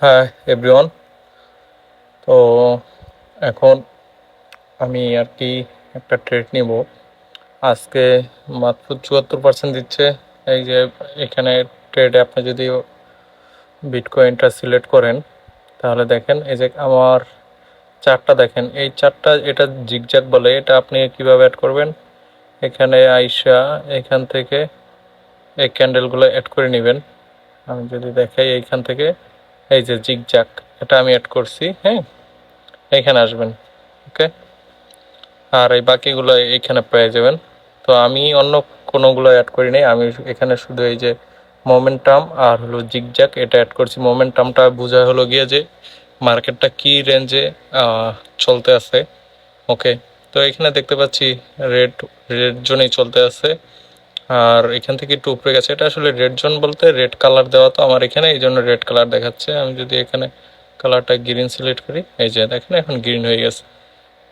হ্যাঁ এভরিওয়ান তো এখন আমি আর কি একটা ট্রেড নিব। আজকে মাত্র চুয়াত্তর পার্সেন্ট দিচ্ছে। এই যে এখানে ট্রেডে আপনি যদি বিটকয়েনটা সিলেক্ট করেন, তাহলে দেখেন এই যে আমার চারটা দেখেন। এই চারটা এটা জিগজ্যাগ বলে। এটা আপনি কীভাবে অ্যাড করবেন? এখানে আইসা এখান থেকে এই ক্যান্ডেলগুলো অ্যাড করে নেবেন। আমি যদি দেখাই এইখান থেকে। এই যে জিগজ্যাগ, এটা আমি অ্যাড করছি হ্যাঁ? এখানে আসবেন ওকে আর এই বাকিগুলো এইখানে পেয়ে যাবেন। তো আমি অন্য কোনোগুলো অ্যাড করি নাই, আমি এখানে শুধু এই যে মোমেন্টাম আর হলো জিগজ্যাগ, এটা অ্যাড করছি। মোমেন্টামটা বোঝা হলো গিয়ে যে মার্কেটটা কি রেঞ্জে চলতে আছে ওকে তো এখানে দেখতে পাচ্ছি রেড রেড জোনেই চলতে আছে। আর এখান থেকে একটু উপরে গেছে। এটা আসলে রেড জোন বলতে রেড কালার দেওয়া তো আমার এখানে, এই জন্য রেড কালার দেখাচ্ছে। আমি যদি এখানে কালারটা গ্রিন সিলেক্ট করি, এই যে দেখেন এখন গ্রিন হয়ে গেছে।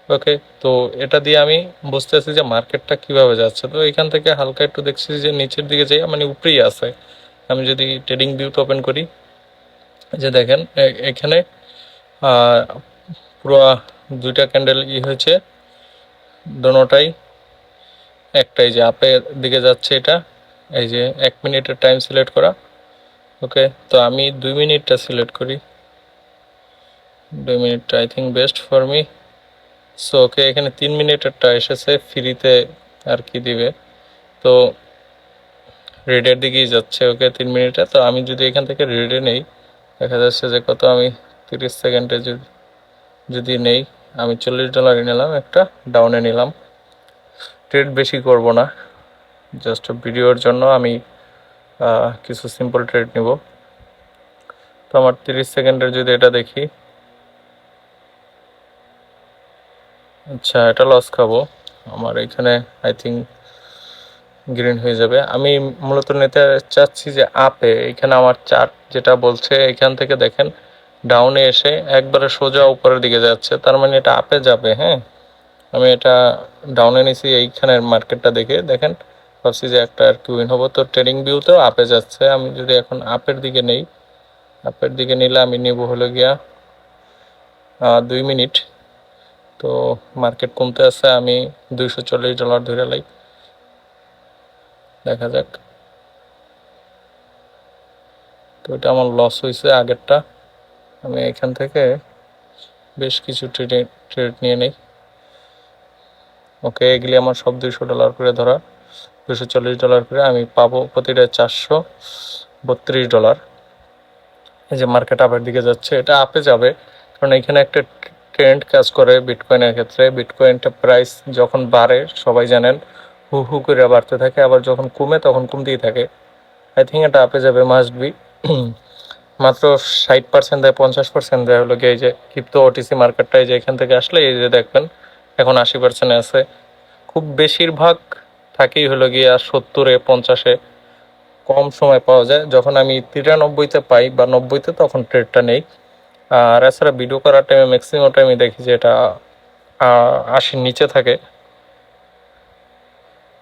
ওকে তো এটা দিয়ে আমি বুঝতেছি যে মার্কেটটা কীভাবে যাচ্ছে। তো এখান থেকে হালকা একটু দেখছি যে নিচের দিকে যাই মানে উপরেই আছে। আমি যদি ট্রেডিং ভিউটা ওপেন করি যে দেখেন এখানে পুরো দুইটা ক্যান্ডেল ই হয়েছে। দোনোটাই একটাই যে আপের দিকে যাচ্ছে এটা, এই যে এক মিনিটের টাইম সিলেক্ট করা। ওকে তো আমি দুই মিনিটটা সিলেক্ট করি। দুই মিনিটটা I think best for me so okay এখানে তিন মিনিটেরটা এসেছে ফ্রিতে আর কি দিবে। তো রেডের দিকেই যাচ্ছে ওকে তিন মিনিটে। তো আমি যদি এখান থেকে রেডে নেই, দেখা যাচ্ছে যে কত আমি তিরিশ সেকেন্ডে যদি যদি নেই, আমি চল্লিশ ডলারে নিলাম, একটা ডাউনে নিলাম। ট্রেড বেশি করব না। জাস্ট ভিডিওর জন্য আমি কিছু সিম্পল ট্রেড নিব। তো আমার তিরিশ সেকেন্ডের যদি এটা দেখি। আচ্ছা এটা লস খাব। আমার এখানে আই থিঙ্ক গ্রিন হয়ে যাবে। আমি মূলত নিতে চাচ্ছি যে আপে এখানে আমার চার্ট যেটা বলছে, এখান থেকে দেখেন ডাউনে এসে একবারে সোজা উপরের দিকে যাচ্ছে। তার মানে এটা আপে যাবে হ্যাঁ? আমি এটা ডাউনে নিছি, এইখানের মার্কেটটা দেখে। দেখেন, ভাবছি যে একটা আর কি উইন হব। তো ট্রেডিং ভিউতেও আপে যাচ্ছে। আমি যদি এখন আপের দিকে নেই আপের দিকে নিলে আমি নিব হলো গিয়া দুই মিনিট। তো মার্কেট কমতে আছে, আমি দুইশো চল্লিশ ডলার ধরে লাই। দেখা যাক। তো এটা আমার লস হয়েছে আগেরটা। আমি এখান থেকে বেশ কিছু ট্রেড ট্রেড নিয়ে নেই। ওকে, এগুলি আমার সব দুইশো ডলার করে ধরা। দুশো চল্লিশ ডলার করে আমি পাবো প্রতিটা চারশো বত্রিশ ডলার। এই যে মার্কেট আপের দিকে যাচ্ছে, এটা আপে যাবে। কারণ এখানে একটা ট্রেন্ড কাজ করে বিটকয়েনের ক্ষেত্রে। বিটকয়েনটা প্রাইস যখন বাড়ে, সবাই জানেন, হু হু করে বাড়তে থাকে, আবার যখন কমে তখন কমতেই থাকে। আই থিঙ্ক এটা আপে যাবে মাস্ট বি মাত্র ষাট পার্সেন্ট দেয়, পঞ্চাশ পার্সেন্ট দেয় হলো গিয়ে এই যে ক্রিপ্টো ওটিসি মার্কেটটাই যে এখান থেকে আসলে এই যে দেখবেন এখন আশি পার্সেন্ট আছে। খুব বেশিরভাগ থাকেই হলো গিয়ে সত্তরে, পঞ্চাশে কম সময় পাওয়া যায়। যখন আমি তিরানব্বইতে পাই বা নব্বইতে, তখন ট্রেডটা নেই। আর এছাড়া ভিডিও করার টাইমে ম্যাক্সিমাম টাইমে দেখি যে এটা আশির নিচে থাকে।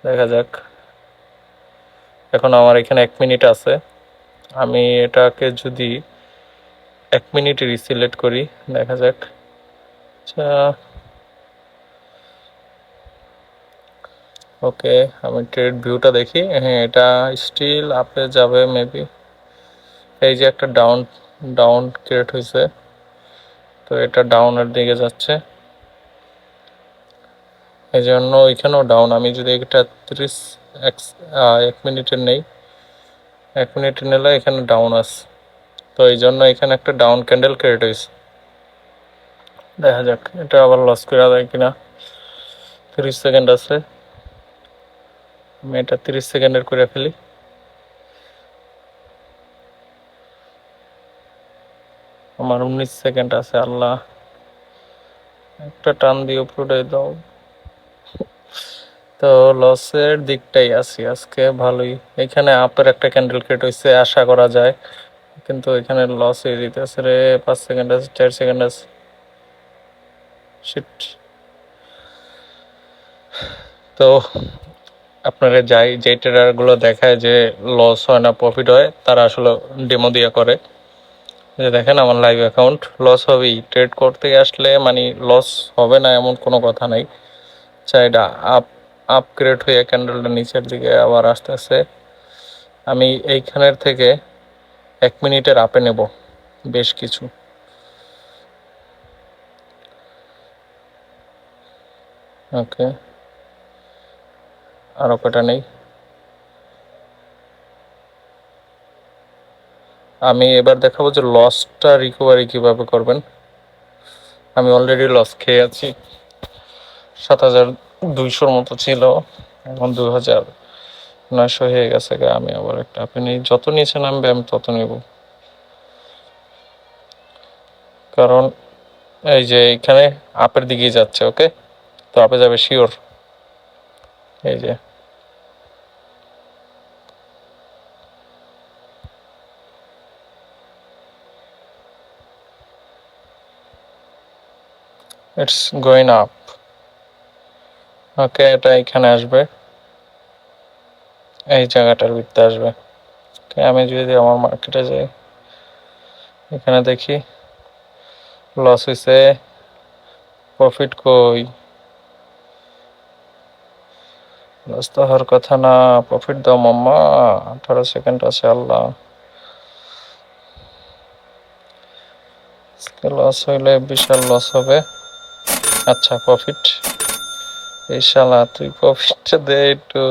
দেখা যাক। এখন আমার এখানে এক মিনিট আছে। আমি এটাকে যদি এক মিনিটে রিসিলেক্ট করি, দেখা যাক। আচ্ছা। ওকে আমি ট্রেড ভিউটা দেখি। হ্যাঁ এটা স্টিল আপে যাবে মেবি এই যে একটা ডাউন ডাউন ক্রিয়েট হয়েছে তো এটা ডাউনের দিকে যাচ্ছে। এই জন্য এখানেও ডাউন আমি যদি এটা ত্রিশ, এক এক মিনিটের নেই। এক মিনিটের নিলে এখানে ডাউন আছে তো এই জন্য এখানে একটা ডাউন ক্যান্ডেল ক্রিয়েট হয়েছে দেখা যাক, এটা আবার লস করে দেয় কিনা। তিরিশ সেকেন্ড আছে। আমি এটা তিরিশ সেকেন্ডের করে ফেলি। আমার উনিশ সেকেন্ড আছে, আল্লাহ। একটা টান দিয়ে উপরে দাও। তো লসের দিকটাই আছি আজকে, ভালোই। এখানে আপের একটা ক্যান্ডেল ক্রিয়েট হয়েছে আশা করা যায়। কিন্তু এখানে লস হয়ে যেতেছে রে, পাঁচ সেকেন্ড আছে, চার সেকেন্ড আছে। তো আপনারা যাই যে ট্রেডারগুলো দেখায় যে লস হয় না প্রফিট হয়, তারা আসলে ডেমো দিয়ে করে। যে দেখেন আমার লাইভ অ্যাকাউন্ট লস হবেই। ট্রেড করতে আসলে মানে লস হবে না এমন কোনো কথা নাই। চাই এটা আপ আপগ্রেড হয়ে ক্যান্ডেলটা নিচের দিকে আবার আসতেছে। আমি এইখানের থেকে এক মিনিটের আপে নেব, বেশ কিছু। ওকে আরও কটা নেই? আমি এবার দেখাবো যে লসটা রিকভারি কীভাবে করবেন। আমি অলরেডি লস খেয়ে আছি। সাত হাজার দুইশোর মতো ছিল, এখন দু হাজার নয়শো হয়ে গেছে গা। আমি আবার একটা, আপনি যত নিচে নামবে আমি তত নেব। কারণ এই যে এখানে আপের দিকেই যাচ্ছে ওকে তো আপে যাবে শিওর এই যে। ইটস গোয়িং আপ ওকে এটা এখানে আসবে। এই জায়গাটার ভিতরে আসবে। Okay, আমি যদি আমার মার্কেটে যাই এখানে দেখি লস হয়েছে প্রফিট কই? লস তো হওয়ার কথা না প্রফিট দাও মাম্মা। আঠারো সেকেন্ড আছে আল্লাহ। লস হইলে বিশাল লস হবে। আচ্ছা প্রফিট এই শালা তুই প্রফিটটা দে একটু।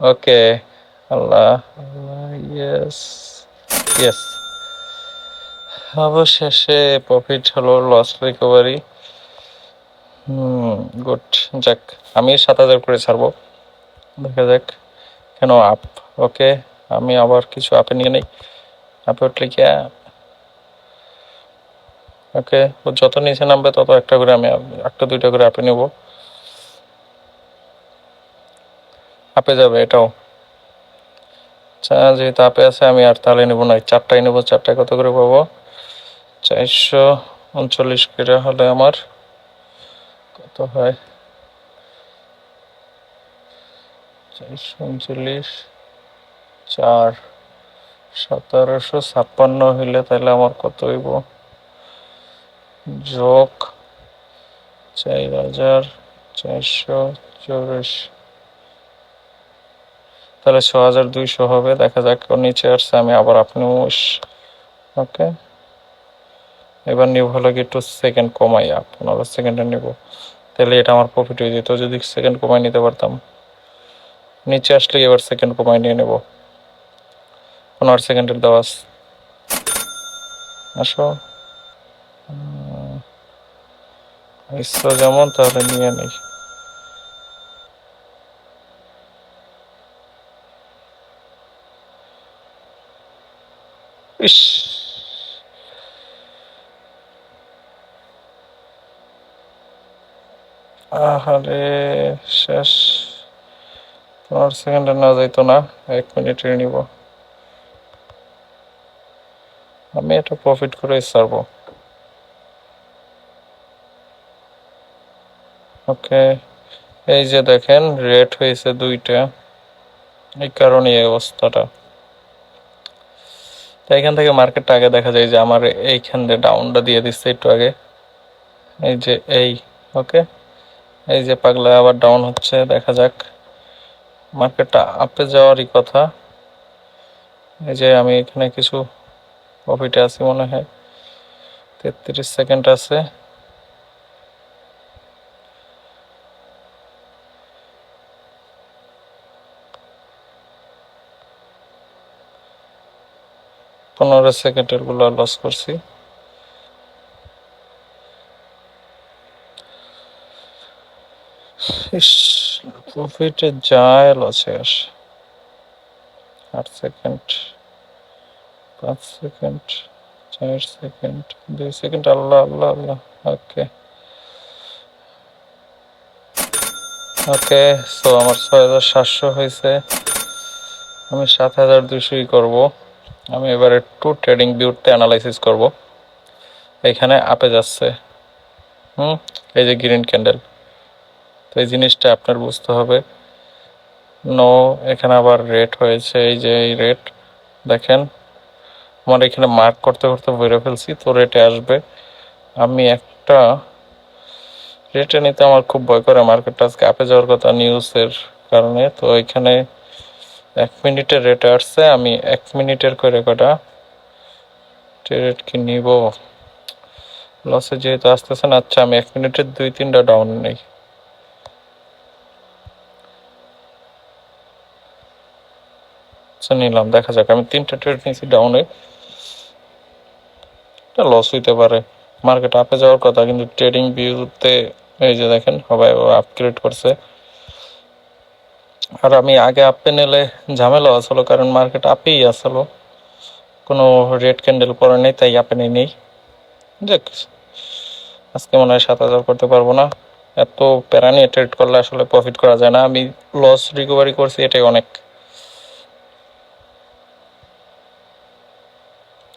ওকে, আল্লাহ ইয়েস ইয়েস অবশেষে প্রফিট হলো লস রিকভারি হুম গুড যাক, আমি সাত হাজার করে ছাড়বো। দেখা যাক, কেন আপ ওকে আমি আবার কিছু আপে নিয়ে নেই। আপে উঠলে কি ওকে, ও যত নিচে নামবে তত একটা করে আমি একটা, দুইটা করে আপে নেব। আপে যাবে এটাও। আচ্ছা যেহেতু আপে আছে, আমি আর তাহলে নেব না চারটায় নেব, চারটায় কত করে পাবো? চারশো উনচল্লিশ করে হলে আমার কত হয়? চারশো উনচল্লিশ, চার, সতেরোশো ছাপ্পান্ন হইলে তাহলে আমার কত হইব? যোগ চার হাজার চারশো চৌরাশি। তাহলে ছ হাজার দুইশো হবে, দেখা যাক নিচে আসছে, আমি আবার আপনি ওকে। এবার নিব হলো কি একটু সেকেন্ড কমাই পনেরো সেকেন্ডে নিব। তাহলে এটা আমার প্রফিট হয়ে যেত, যদি সেকেন্ড কমাই নিতে পারতাম। নিচে আসলে এবার সেকেন্ড কমাই নিয়ে নেব। পনেরো সেকেন্ডের দেওয়া আসো। ইচ্ছা যেমন, তাহলে নিয়ে নেই আহারে, শেষ। পনেরো সেকেন্ডে না যাইতো না, এক মিনিটে নিব। আমি এটা প্রফিট করে ছাড়বো। ওকে, এই যে দেখেন রেট হয়েছে দুইটা। এই কারণে এই অবস্থাটা। তো এখান থেকে মার্কেটটা আগে দেখা যায় যে আমার এইখান দিয়ে ডাউনটা দিয়ে দিচ্ছে একটু আগে। এই যে এই, ওকে। এই যে পাগলা আবার ডাউন হচ্ছে, দেখা যাক। মার্কেটটা আপে যাওয়ারই কথা। এই যে আমি এখানে কিছু প্রফিটে আছি মনে হয়। তেত্রিশ সেকেন্ড আছে। পনেরো সেকেন্ডেরগুলো লস করছি। প্রফিটে যায় লসে আসে। আট সেকেন্ড, পাঁচ সেকেন্ড, চার সেকেন্ড, দুই সেকেন্ড, আল্লাহ আল্লাহ আল্লাহ, ওকে। ওকে সো আমার ছয় হাজার সাতশো হয়েছে। আমি সাত হাজার দুশোই করব। আমি এবার একটু ট্রেডিং ভিউতে অ্যানালাইসিস করব। এখানে আপে যাচ্ছে। হুম, এই যে গ্রিন ক্যান্ডেল তো এই জিনিসটা আপনার বুঝতে হবে। নো এখানে আবার রেট হয়েছে। এই যে এই রেট দেখেন। আমার এখানে মার্ক করতে করতে বেড়ে ফেলছি, তো রেটে আসবে। আমি একটা রেটে নিতে আমার খুব ভয় করে মার্কেটটা আজকে আপে যাওয়ার কথা নিউজের কারণে। তো এখানে এক মিনিটের রেটে আসছে, আমি এক মিনিটের করে কটা রেট কি নিব? লসে যেহেতু আসতেছে না আচ্ছা আমি এক মিনিটের দুই, তিনটা ডাউন নেই। আচ্ছা নিলাম, দেখা যাক, আমি তিনটা ট্রেড নিয়েছি ডাউনে লস হইতে পারে। মার্কেট আপে যাওয়ার কথা, কিন্তু ট্রেডিং ভিউতে এই যে দেখেন, সবাই আপগ্রেড করছে। আর আমি আগে আপে নিলে ঝামেলা আসলো, কারণ মার্কেট আপেই আসলো। কোনো রেড ক্যান্ডেল পরে নেই, তাই আপে নেই। দেখ আজকে মনে হয় সাত হাজার করতে পারব না। এত প্যারা নিয়ে ট্রেড করলে আসলে প্রফিট করা যায় না। আমি লস রিকভারি করছি, এটাই অনেক।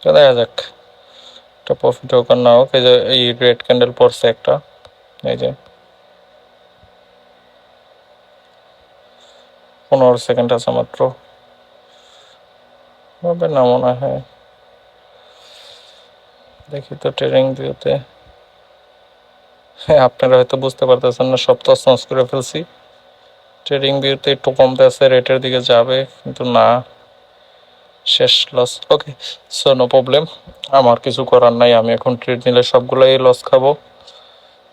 দেখা যাক, একটা প্রফিট হোক আর না হোক, এই যে, এই রেড ক্যান্ডেল পড়ছে একটা। এই যে পনেরো সেকেন্ড আছে মাত্র। হবে না মনে হয়। দেখি তো ট্রেনিং ভিউতে হ্যাঁ আপনারা হয়তো বুঝতে পারতেছেন না, সব তো সঞ্চ করে ফেলছি। ট্রেডিং ভিউতে একটু কমতে আছে, রেটের দিকে যাবে, কিন্তু না, শেষ loss okay so no problem আমার কিছু করার নাই, আমি এখন ট্রেড নিলে সবগুলোই লস খাব।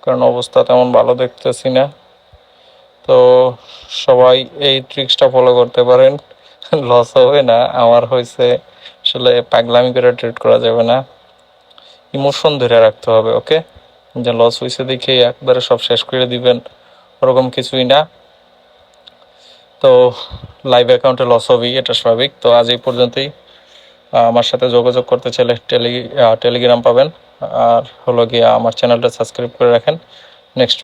কারণ অবস্থা তেমন ভালো দেখতেছি না। তো সবাই এই ট্রিক্সটা ফলো করতে পারেন। লস হবে না, আমার হয়েছে আসলে পাগলামি করে ট্রিট করা যাবে না। ইমোশন ধরে রাখতে হবে ওকে যে লস হয়েছে দেখে একবারে সব শেষ করে দিবেন, ওরকম কিছুই না। তো লাইভ অ্যাকাউন্টে লস হবেই, এটা স্বাভাবিক। তো আজ এই পর্যন্তই। আমার সাথে যোগাযোগ করতে চাইলে টেলি টেলিগ্রাম পাবেন। আর হলো গিয়ে আমার চ্যানেলটা সাবস্ক্রাইব করে রাখেন। নেক্সট